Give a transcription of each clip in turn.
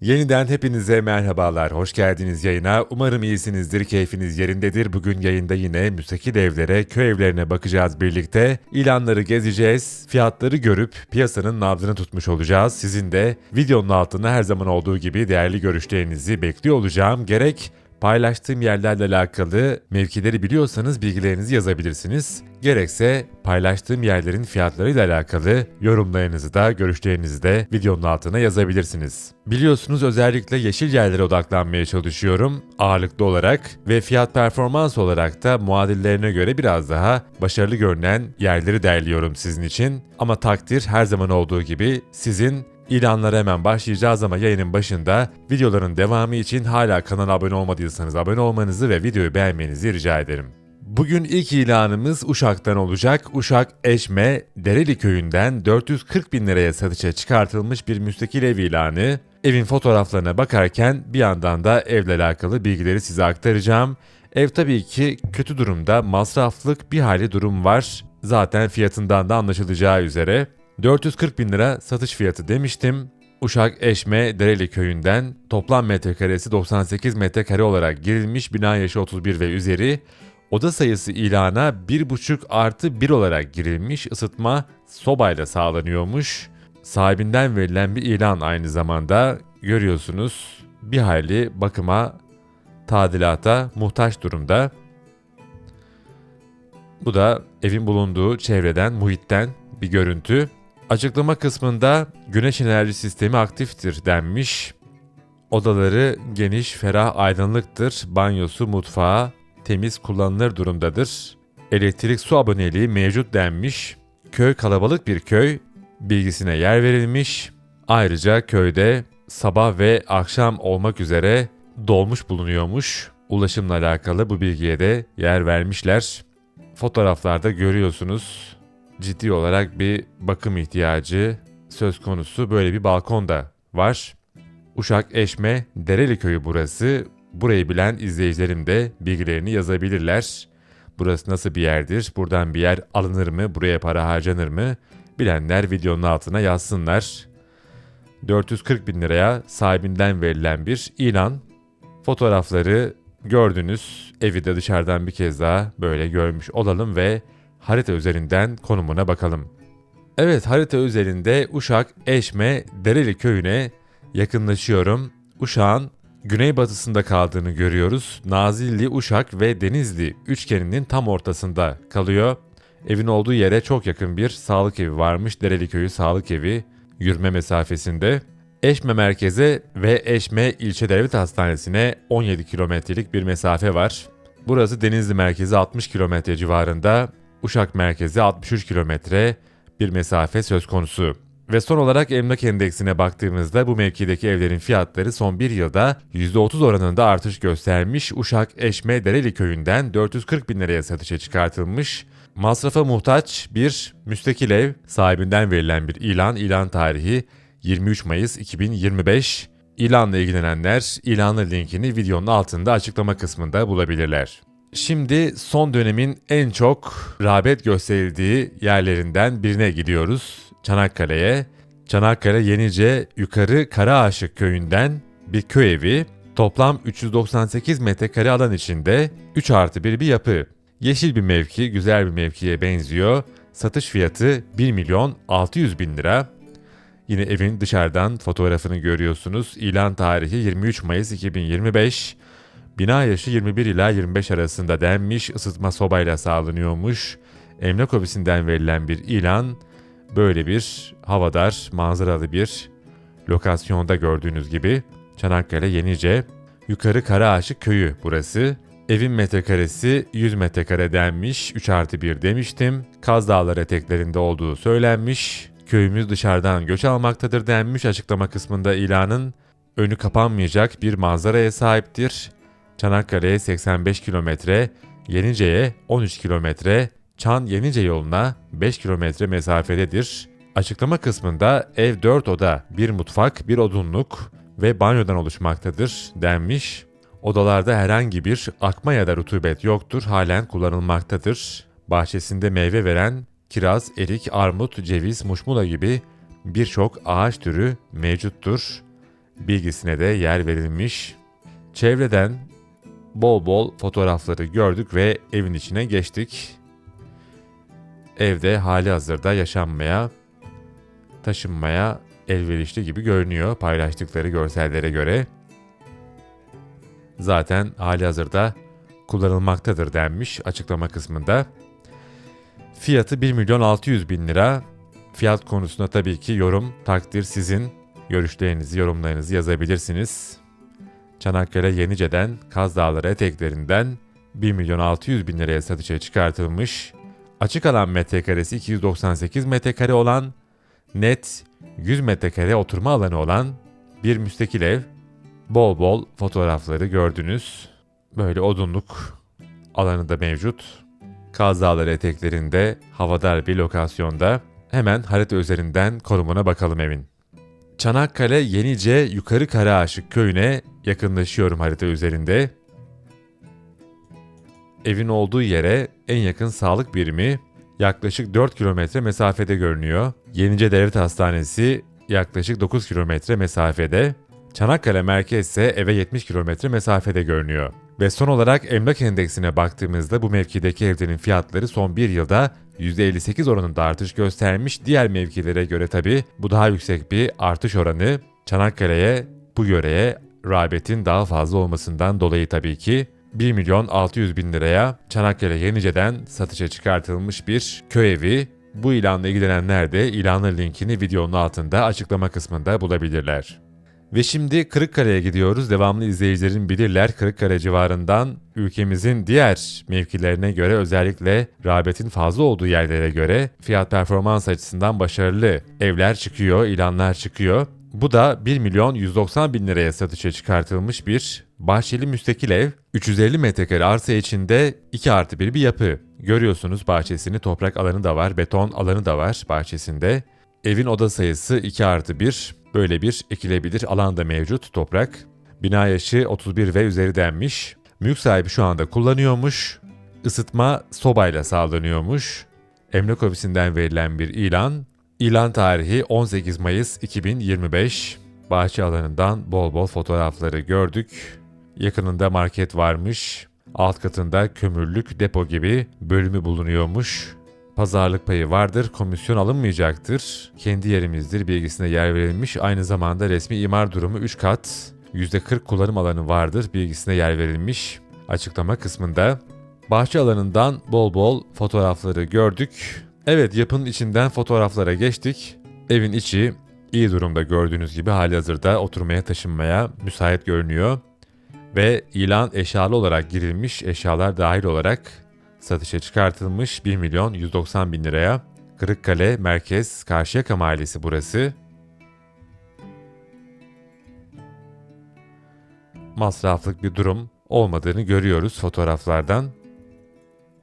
Yeniden hepinize merhabalar, hoş geldiniz yayına. Umarım iyisinizdir, keyfiniz yerindedir. Bugün yayında yine müstakil evlere, köy evlerine bakacağız birlikte. İlanları gezeceğiz, fiyatları görüp piyasanın nabzını tutmuş olacağız. Sizin de videonun altına her zaman olduğu gibi değerli görüşlerinizi bekliyor olacağım. Gerek Paylaştığım yerlerle alakalı mevkileri biliyorsanız bilgilerinizi yazabilirsiniz. Gerekse paylaştığım yerlerin fiyatlarıyla alakalı yorumlarınızı da görüşlerinizi de videonun altına yazabilirsiniz. Biliyorsunuz özellikle yeşil yerlere odaklanmaya çalışıyorum ağırlıklı olarak ve fiyat performans olarak da muadillerine göre biraz daha başarılı görünen yerleri derliyorum sizin için. Ama takdir her zaman olduğu gibi sizin İlanlara hemen başlayacağız ama yayının başında videoların devamı için hala kanala abone olmadıysanız abone olmanızı ve videoyu beğenmenizi rica ederim. Bugün ilk ilanımız Uşak'tan olacak. Uşak Eşme, Dereli köyünden 440 bin liraya satışa çıkartılmış bir müstakil ev ilanı. Evin fotoğraflarına bakarken bir yandan da evle alakalı bilgileri size aktaracağım. Ev tabii ki kötü durumda, masraflık bir hali durum var. Zaten fiyatından da anlaşılacağı üzere. 440 bin lira satış fiyatı demiştim. Uşak Eşme Dereli köyünden toplam metrekaresi 98 metrekare olarak girilmiş bina yaşı 31 ve üzeri. Oda sayısı ilana 1,5 artı 1 olarak girilmiş ısıtma sobayla sağlanıyormuş. Sahibinden verilen bir ilan aynı zamanda görüyorsunuz bir hayli bakıma tadilata muhtaç durumda. Bu da evin bulunduğu çevreden, muhitten bir görüntü. Açıklama kısmında güneş enerji sistemi aktiftir denmiş. Odaları geniş, ferah, aydınlıktır. Banyosu, mutfağı temiz kullanılır durumdadır. Elektrik su aboneliği mevcut denmiş. Köy kalabalık bir köy bilgisine yer verilmiş. Ayrıca köyde sabah ve akşam olmak üzere dolmuş bulunuyormuş. Ulaşımla alakalı bu bilgiye de yer vermişler. Fotoğraflarda görüyorsunuz ciddi olarak bir bakım ihtiyacı söz konusu. Böyle bir balkon da var. Uşak Eşme Dereli köyü burası. Burayı bilen izleyicilerim de bilgilerini yazabilirler. Burası nasıl bir yerdir? Buradan bir yer alınır mı? Buraya para harcanır mı? Bilenler videonun altına yazsınlar. 440 bin liraya sahibinden verilen bir ilan. Fotoğrafları gördünüz. Evi de dışarıdan bir kez daha böyle görmüş olalım ve harita üzerinden konumuna bakalım. Evet harita üzerinde Uşak, Eşme, Dereli köyüne yakınlaşıyorum. Uşak'ın güneybatısında kaldığını görüyoruz. Nazilli, Uşak ve Denizli üçgeninin tam ortasında kalıyor. Evin olduğu yere çok yakın bir sağlık evi varmış. Dereli köyü sağlık evi yürüme mesafesinde. Eşme merkeze ve Eşme ilçe devlet hastanesine 17 kilometrelik bir mesafe var. Burası Denizli merkezi 60 kilometre civarında. Uşak merkezi 63 kilometre bir mesafe söz konusu. Ve son olarak emlak endeksine baktığımızda bu mevkideki evlerin fiyatları son bir yılda %30 oranında artış göstermiş. Uşak Eşme Dereli köyünden 440 bin liraya satışa çıkartılmış. Masrafa muhtaç bir müstakil ev sahibinden verilen bir ilan. İlan tarihi 23 Mayıs 2025. İlanla ilgilenenler ilanın linkini videonun altında açıklama kısmında bulabilirler. Şimdi son dönemin en çok rağbet gösterildiği yerlerinden birine gidiyoruz. Çanakkale'ye. Çanakkale Yenice Yukarı Karaağaçık köyünden bir köy evi. Toplam 398 metrekare alan içinde 3 artı 1 bir yapı. Yeşil bir mevki, güzel bir mevkiye benziyor. Satış fiyatı 1 milyon 600 bin lira. Yine evin dışarıdan fotoğrafını görüyorsunuz. İlan tarihi 23 Mayıs 2025. Bina yaşı 21 ila 25 arasında denmiş, ısıtma sobayla sağlanıyormuş. Emlak ofisinden verilen bir ilan böyle bir havadar, manzaralı bir lokasyonda gördüğünüz gibi Çanakkale Yenice Yukarı Karaağaçık köyü burası. Evin metrekaresi 100 metrekare denmiş, 3 artı 1 demiştim. Kaz Dağları eteklerinde olduğu söylenmiş. Köyümüz dışarıdan göç almaktadır denmiş açıklama kısmında ilanın. Önü kapanmayacak bir manzaraya sahiptir. Çanakkale'ye 85 kilometre, Yenice'ye 13 kilometre, Çan Yenice yoluna 5 kilometre mesafededir. Açıklama kısmında ev 4 oda, bir mutfak, bir odunluk ve banyodan oluşmaktadır denmiş. Odalarda herhangi bir akma ya da rutubet yoktur, halen kullanılmaktadır. Bahçesinde meyve veren kiraz, erik, armut, ceviz, muşmula gibi birçok ağaç türü mevcuttur. bilgisine de yer verilmiş. Çevreden bol bol fotoğrafları gördük ve evin içine geçtik. Evde hali hazırda yaşanmaya, taşınmaya elverişli gibi görünüyor paylaştıkları görsellere göre. Zaten hali hazırda kullanılmaktadır denmiş açıklama kısmında. Fiyatı 1 milyon 600 bin lira. Fiyat konusunda tabii ki yorum, takdir sizin. Görüşlerinizi, yorumlarınızı yazabilirsiniz. Çanakkale Yenice'den Kaz Dağları eteklerinden 1 milyon 600 bin liraya satışa çıkartılmış. Açık alan metrekaresi 298 metrekare olan, net 100 metrekare oturma alanı olan bir müstakil ev. Bol bol fotoğrafları gördünüz. Böyle odunluk alanı da mevcut. Kaz Dağları eteklerinde havadar bir lokasyonda hemen harita üzerinden konumuna bakalım evin. Çanakkale Yenice Yukarı Karaağaçık köyüne yakınlaşıyorum harita üzerinde. Evin olduğu yere en yakın sağlık birimi yaklaşık 4 kilometre mesafede görünüyor. Yenice Devlet Hastanesi yaklaşık 9 kilometre mesafede. Çanakkale merkez ise eve 70 kilometre mesafede görünüyor. Ve son olarak emlak endeksine baktığımızda bu mevkideki evlerin fiyatları son bir yılda %58 oranında artış göstermiş. Diğer mevkilere göre tabi bu daha yüksek bir artış oranı. Çanakkale'ye bu yöreye rağbetin daha fazla olmasından dolayı tabii ki 1 milyon 600 bin liraya Çanakkale Yenice'den satışa çıkartılmış bir köy evi. Bu ilanla ilgilenenler de ilanın linkini videonun altında açıklama kısmında bulabilirler. Ve şimdi Kırıkkale'ye gidiyoruz. Devamlı izleyicilerin bilirler Kırıkkale civarından ülkemizin diğer mevkilerine göre özellikle rağbetin fazla olduğu yerlere göre fiyat performans açısından başarılı evler çıkıyor, ilanlar çıkıyor. Bu da 1 milyon 190 bin liraya satışa çıkartılmış bir bahçeli müstakil ev. 350 metrekare arsa içinde 2 artı 1 bir yapı. Görüyorsunuz bahçesini toprak alanı da var, beton alanı da var bahçesinde. Evin oda sayısı 2 artı 1. Böyle bir ekilebilir alan da mevcut toprak. Bina yaşı 31 ve üzeri denmiş. Mülk sahibi şu anda kullanıyormuş. Isıtma sobayla sağlanıyormuş. Emlak ofisinden verilen bir ilan. İlan tarihi 18 Mayıs 2025. Bahçe alanından bol bol fotoğrafları gördük. Yakınında market varmış. Alt katında kömürlük depo gibi bölümü bulunuyormuş. Pazarlık payı vardır, komisyon alınmayacaktır. Kendi yerimizdir bilgisine yer verilmiş. Aynı zamanda resmi imar durumu 3 kat, %40 kullanım alanı vardır bilgisine yer verilmiş. Açıklama kısmında bahçe alanından bol bol fotoğrafları gördük. Evet yapının içinden fotoğraflara geçtik. Evin içi iyi durumda gördüğünüz gibi hali hazırda oturmaya taşınmaya müsait görünüyor. Ve ilan eşyalı olarak girilmiş eşyalar dahil olarak satışa çıkartılmış 1 milyon 190 bin liraya. Kırıkkale Merkez Karşıyaka Mahallesi burası. Masraflık bir durum olmadığını görüyoruz fotoğraflardan.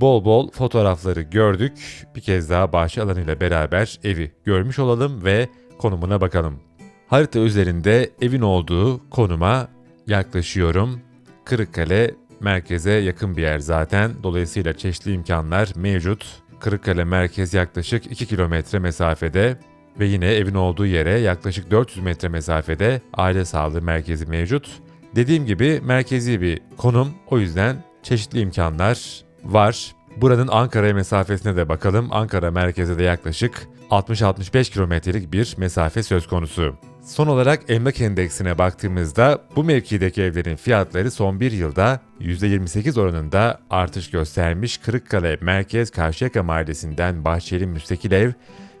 Bol bol fotoğrafları gördük. Bir kez daha bahçe alanıyla beraber evi görmüş olalım ve konumuna bakalım. Harita üzerinde evin olduğu konuma yaklaşıyorum. Kırıkkale merkeze yakın bir yer zaten. Dolayısıyla çeşitli imkanlar mevcut. Kırıkkale merkez yaklaşık 2 kilometre mesafede ve yine evin olduğu yere yaklaşık 400 metre mesafede aile sağlığı merkezi mevcut. Dediğim gibi merkezi bir konum o yüzden çeşitli imkanlar var. Buranın Ankara mesafesine de bakalım. Ankara merkeze de yaklaşık 60-65 kilometrelik bir mesafe söz konusu. Son olarak emlak endeksine baktığımızda bu mevkideki evlerin fiyatları son bir yılda %28 oranında artış göstermiş. Kırıkkale Merkez Karşıyaka Mahallesi'nden Bahçeli Müstakil Ev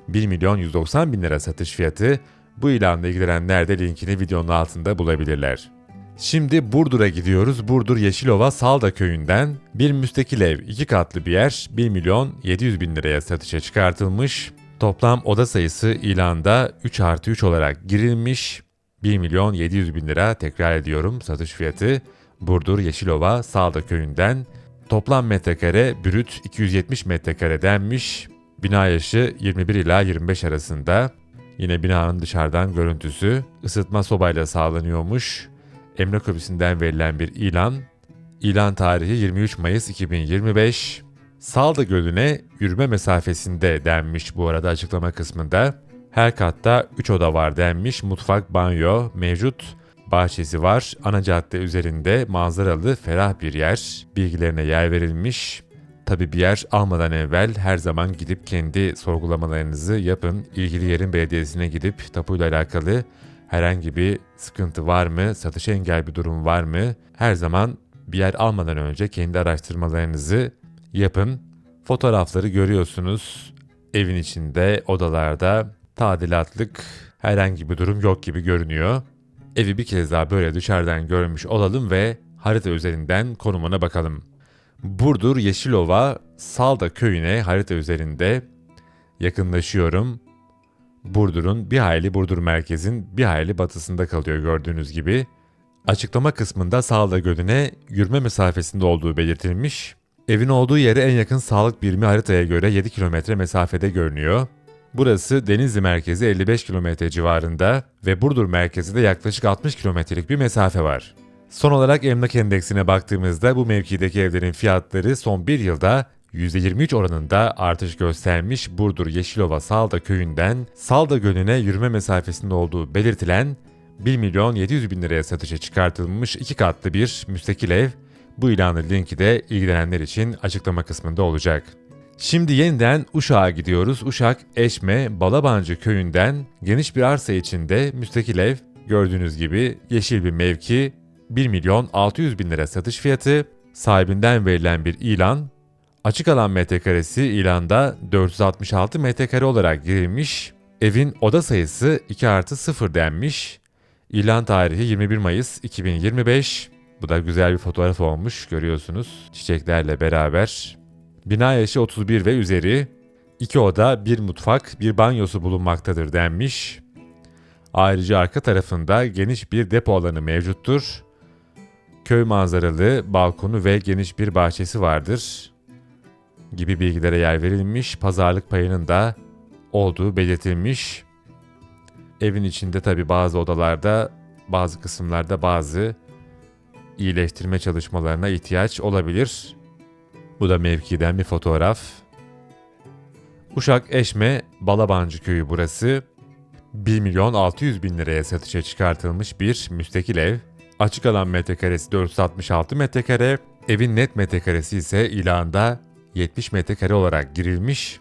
1 milyon 190 bin lira satış fiyatı. Bu ilanla ilgilenenler de linkini videonun altında bulabilirler. Şimdi Burdur'a gidiyoruz. Burdur Yeşilova Salda köyünden bir müstakil ev, iki katlı bir yer 1 milyon 700 bin liraya satışa çıkartılmış. Toplam oda sayısı ilanda 3 artı 3 olarak girilmiş. 1 milyon 700 bin lira tekrar ediyorum satış fiyatı. Burdur Yeşilova Salda köyünden. Toplam metrekare brüt 270 metrekare denmiş. Bina yaşı 21 ila 25 arasında. Yine binanın dışarıdan görüntüsü ısıtma sobayla sağlanıyormuş. Emlak ofisinden verilen bir ilan. İlan tarihi 23 Mayıs 2025. Salda Gölü'ne yürüme mesafesinde denmiş bu arada açıklama kısmında. Her katta 3 oda var denmiş. Mutfak, banyo mevcut. bahçesi var. Ana cadde üzerinde manzaralı ferah bir yer. Bilgilerine yer verilmiş. Tabi bir yer almadan evvel her zaman gidip kendi sorgulamalarınızı yapın. İlgili yerin belediyesine gidip tapuyla alakalı herhangi bir sıkıntı var mı, satışa engel bir durum var mı? Her zaman bir yer almadan önce kendi araştırmalarınızı yapın. Fotoğrafları görüyorsunuz. Evin içinde, odalarda tadilatlık herhangi bir durum yok gibi görünüyor. Evi bir kez daha böyle dışarıdan görmüş olalım ve harita üzerinden konumuna bakalım. Burdur Yeşilova Salda köyüne harita üzerinde yakınlaşıyorum. Burdur'un bir hayli Burdur merkezin bir hayli batısında kalıyor gördüğünüz gibi. Açıklama kısmında Salda Gölü'ne yürüme mesafesinde olduğu belirtilmiş. Evin olduğu yere en yakın sağlık birimi haritaya göre 7 kilometre mesafede görünüyor. Burası Denizli merkezi 55 kilometre civarında ve Burdur merkezi de yaklaşık 60 kilometrelik bir mesafe var. Son olarak emlak endeksine baktığımızda bu mevkideki evlerin fiyatları son bir yılda %23 oranında artış göstermiş Burdur Yeşilova Salda köyünden Salda Gölü'ne yürüme mesafesinde olduğu belirtilen 1 milyon 700 bin liraya satışa çıkartılmış iki katlı bir müstakil ev. Bu ilanın linki de ilgilenenler için açıklama kısmında olacak. Şimdi yeniden Uşak'a gidiyoruz. Uşak, Eşme, Balabancı köyünden geniş bir arsa içinde müstakil ev. Gördüğünüz gibi yeşil bir mevki, 1 milyon 600 bin lira satış fiyatı, sahibinden verilen bir ilan, açık alan metrekaresi ilanda 466 metrekare olarak girilmiş, evin oda sayısı 2 artı 0 denmiş, ilan tarihi 21 Mayıs 2025, bu da güzel bir fotoğraf olmuş görüyorsunuz çiçeklerle beraber. Bina yaşı 31 ve üzeri, iki oda, bir mutfak, bir banyosu bulunmaktadır denmiş. Ayrıca arka tarafında geniş bir depo alanı mevcuttur. Köy manzaralı, balkonu ve geniş bir bahçesi vardır. Gibi bilgilere yer verilmiş, pazarlık payının da olduğu belirtilmiş. Evin içinde tabi bazı odalarda, bazı kısımlarda bazı iyileştirme çalışmalarına ihtiyaç olabilir. Bu da mevkiden bir fotoğraf. Uşak Eşme Balabancı köyü burası. 1 milyon 600 bin liraya satışa çıkartılmış bir müstakil ev. Açık alan metrekaresi 466 metrekare, evin net metrekaresi ise ilanda 70 metrekare olarak girilmiş.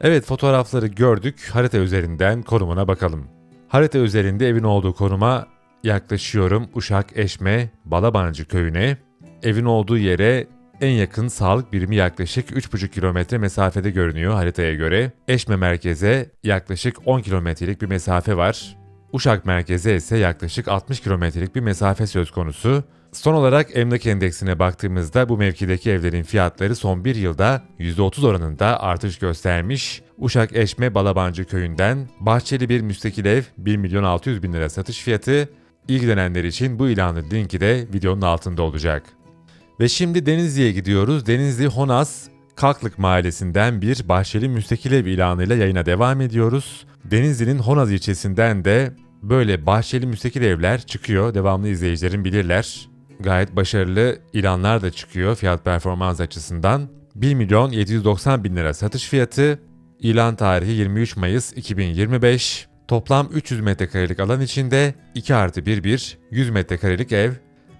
Evet fotoğrafları gördük, harita üzerinden konumuna bakalım. Harita üzerinde evin olduğu konuma yaklaşıyorum Uşak Eşme Balabancı köyüne. Evin olduğu yere en yakın sağlık birimi yaklaşık 3,5 kilometre mesafede görünüyor haritaya göre. Eşme merkeze yaklaşık 10 kilometrelik bir mesafe var. Uşak merkeze ise yaklaşık 60 kilometrelik bir mesafe söz konusu. Son olarak emlak endeksine baktığımızda bu mevkideki evlerin fiyatları son bir yılda %30 oranında artış göstermiş. Uşak Eşme Balabancı köyünden bahçeli bir müstakil ev 1 milyon 600 bin lira satış fiyatı. İlgilenenler için bu ilanın linki de videonun altında olacak. Ve şimdi Denizli'ye gidiyoruz. Denizli Honaz Kalklık Mahallesi'nden bir bahçeli müstakil ev ilanıyla yayına devam ediyoruz. Denizli'nin Honaz ilçesinden de böyle bahçeli müstakil evler çıkıyor. Devamlı izleyicilerin bilirler. Gayet başarılı ilanlar da çıkıyor fiyat performans açısından. 1 milyon 790 bin lira satış fiyatı. İlan tarihi 23 Mayıs 2025. Toplam 300 metrekarelik alan içinde 2 artı 1 bir 100 metrekarelik ev.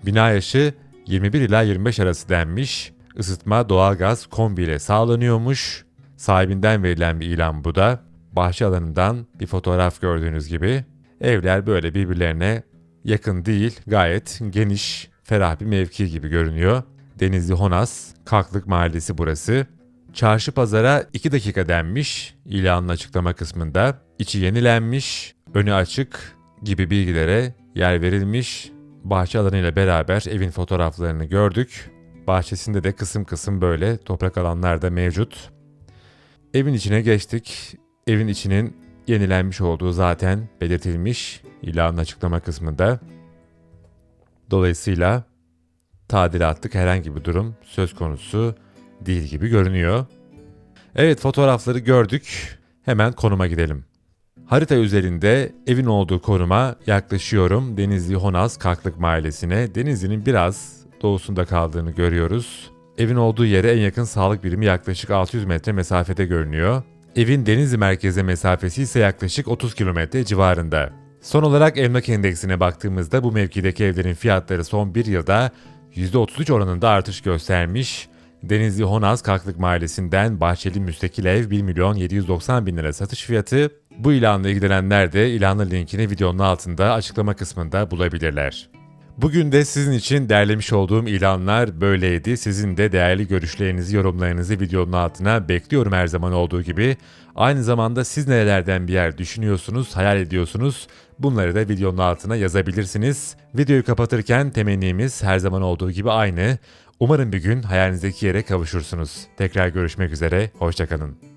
Bina yaşı 21 ila 25 arası denmiş. Isıtma, doğalgaz, kombi ile sağlanıyormuş. Sahibinden verilen bir ilan bu da. Bahçe alanından bir fotoğraf gördüğünüz gibi. Evler böyle birbirlerine yakın değil, gayet geniş, ferah bir mevki gibi görünüyor. Denizli Honas, Kalklık Mahallesi burası. Çarşı pazara 2 dakika denmiş ilanın açıklama kısmında. İçi yenilenmiş, önü açık gibi bilgilere yer verilmiş bahçe alanıyla beraber evin fotoğraflarını gördük. Bahçesinde de kısım kısım böyle toprak alanlar da mevcut. Evin içine geçtik. Evin içinin yenilenmiş olduğu zaten belirtilmiş ilanın açıklama kısmında. Dolayısıyla tadilatlık herhangi bir durum söz konusu değil gibi görünüyor. Evet fotoğrafları gördük. Hemen konuma gidelim. Harita üzerinde evin olduğu konuma yaklaşıyorum. Denizli Honaz Kaklık Mahallesi'ne. Denizli'nin biraz doğusunda kaldığını görüyoruz. Evin olduğu yere en yakın sağlık birimi yaklaşık 600 metre mesafede görünüyor. Evin Denizli merkeze mesafesi ise yaklaşık 30 kilometre civarında. Son olarak emlak endeksine baktığımızda bu mevkideki evlerin fiyatları son bir yılda %33 oranında artış göstermiş. Denizli Honaz Kalklık Mahallesi'nden Bahçeli Müstakil Ev 1 milyon 790 bin lira satış fiyatı. Bu ilanla ilgilenenler de ilanın linkini videonun altında açıklama kısmında bulabilirler. Bugün de sizin için derlemiş olduğum ilanlar böyleydi. Sizin de değerli görüşlerinizi, yorumlarınızı videonun altına bekliyorum her zaman olduğu gibi. Aynı zamanda siz nerelerden bir yer düşünüyorsunuz, hayal ediyorsunuz? Bunları da videonun altına yazabilirsiniz. Videoyu kapatırken temennimiz her zaman olduğu gibi aynı. Umarım bir gün hayalinizdeki yere kavuşursunuz. Tekrar görüşmek üzere, hoşçakalın.